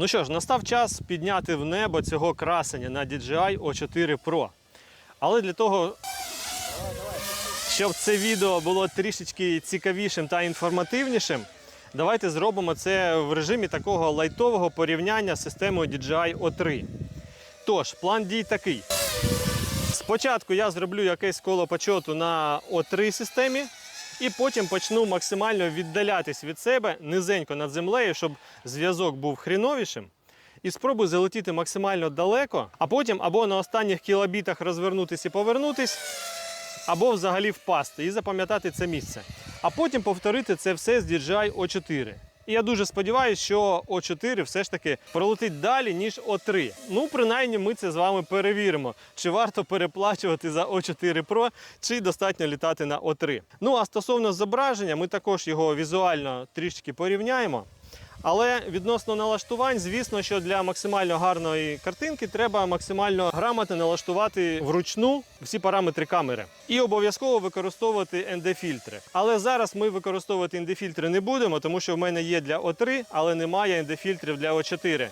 Ну що ж, настав час підняти в небо цього красення на DJI O4 Pro. Але для того, щоб це відео було трішечки цікавішим та інформативнішим, давайте зробимо це в режимі такого лайтового порівняння з системою DJI O3. Тож, план дій такий. Спочатку я зроблю якесь коло почоту на O3 системі, і потім почну максимально віддалятись від себе низенько над землею, щоб зв'язок був хріновішим. І спробую залетіти максимально далеко, а потім або на останніх кілобітах розвернутись і повернутись, або взагалі впасти і запам'ятати це місце. А потім повторити це все з DJI O4. І я дуже сподіваюся, що О4 все ж таки пролетить далі, ніж О3. Ну, принаймні, ми це з вами перевіримо, чи варто переплачувати за О4 Pro, чи достатньо літати на О3. Ну а стосовно зображення, ми також його візуально трішки порівняємо. Але відносно налаштувань, звісно, що для максимально гарної картинки треба максимально грамотно налаштувати вручну всі параметри камери. І обов'язково використовувати ND-фільтри. Але зараз ми використовувати ND-фільтри не будемо, тому що в мене є для O3, але немає ND-фільтрів для O4.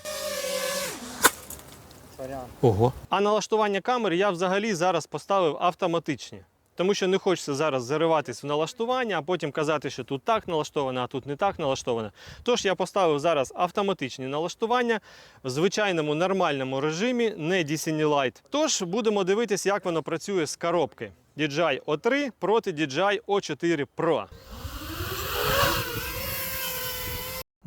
Ого. А налаштування камери я взагалі зараз поставив автоматичні. Тому що не хочеться зараз зариватись в налаштування, а потім казати, що тут так налаштовано, а тут не так налаштовано. Тож я поставив зараз автоматичні налаштування в звичайному нормальному режимі, не DCN Lite. Тож будемо дивитись, як воно працює з коробки DJI O3 проти DJI O4 Pro.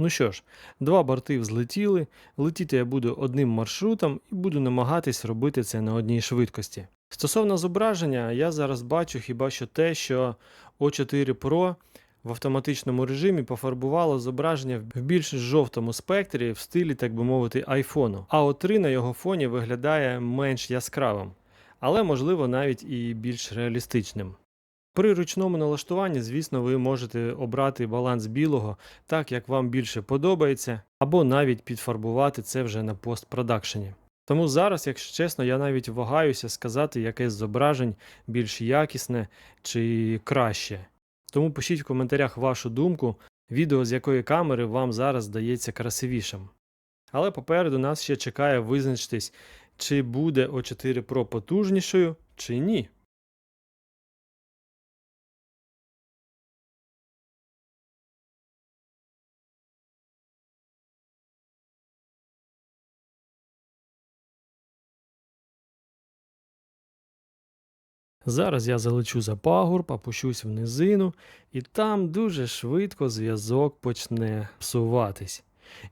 Ну що ж, два борти взлетіли. Летіти я буду одним маршрутом і буду намагатись робити це на одній швидкості. Стосовно зображення, я зараз бачу хіба що те, що O4 Pro в автоматичному режимі пофарбувало зображення в більш жовтому спектрі в стилі, так би мовити, айфону. А O3 на його фоні виглядає менш яскравим, але можливо навіть і більш реалістичним. При ручному налаштуванні, звісно, ви можете обрати баланс білого так, як вам більше подобається, або навіть підфарбувати це вже на постпродакшені. Тому зараз, якщо чесно, я навіть вагаюся сказати, яке з зображень більш якісне чи краще. Тому пишіть в коментарях вашу думку, відео з якої камери вам зараз здається красивішим. Але попереду нас ще чекає визначитись, чи буде O4 Pro потужнішою, чи ні. Зараз я залечу за пагорб, опущусь в низину, і там дуже швидко зв'язок почне псуватись.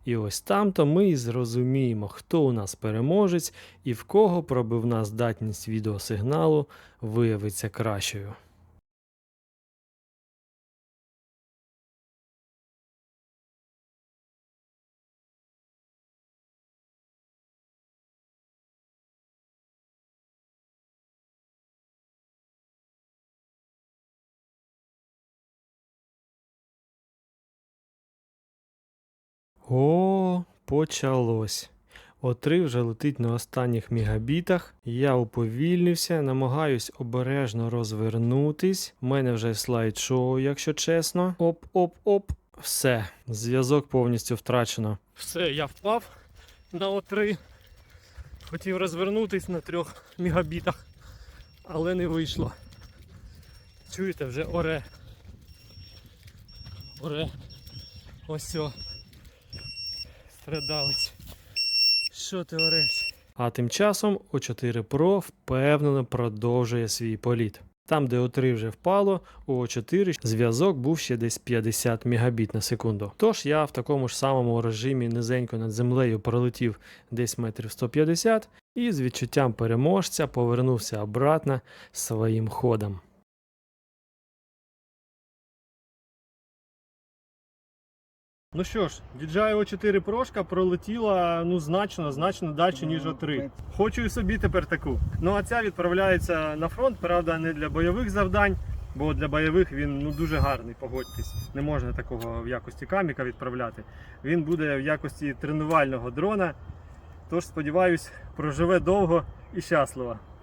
І ось там-то ми і зрозуміємо, хто у нас переможець і в кого пробивна здатність відеосигналу виявиться кращою. О, почалось. О3 вже летить на останніх мегабітах. Я уповільнився, намагаюсь обережно розвернутись. У мене вже слайд-шоу, якщо чесно. Оп-оп-оп. Все, зв'язок повністю втрачено. Все, я впав на О3. Хотів розвернутись на трьох мегабітах, але не вийшло. Чуєте, вже оре. Оре. Ось все. Страдалець. Що ти ореш? А тим часом O4 Pro впевнено продовжує свій політ. Там, де O3 вже впало, у O4 зв'язок був ще десь 50 Мбіт на секунду. Тож я в такому ж самому режимі низенько над землею пролетів десь метрів 150 і з відчуттям переможця повернувся обратно своїм ходом. Ну що ж, DJI O4 Pro пролетіла ну значно, значно далі, ніж O3. Хочу і собі тепер таку. Ну а ця відправляється на фронт, правда, не для бойових завдань, бо для бойових він ну дуже гарний, погодьтесь. Не можна такого в якості каміка відправляти. Він буде в якості тренувального дрона. Тож сподіваюсь, проживе довго і щасливо.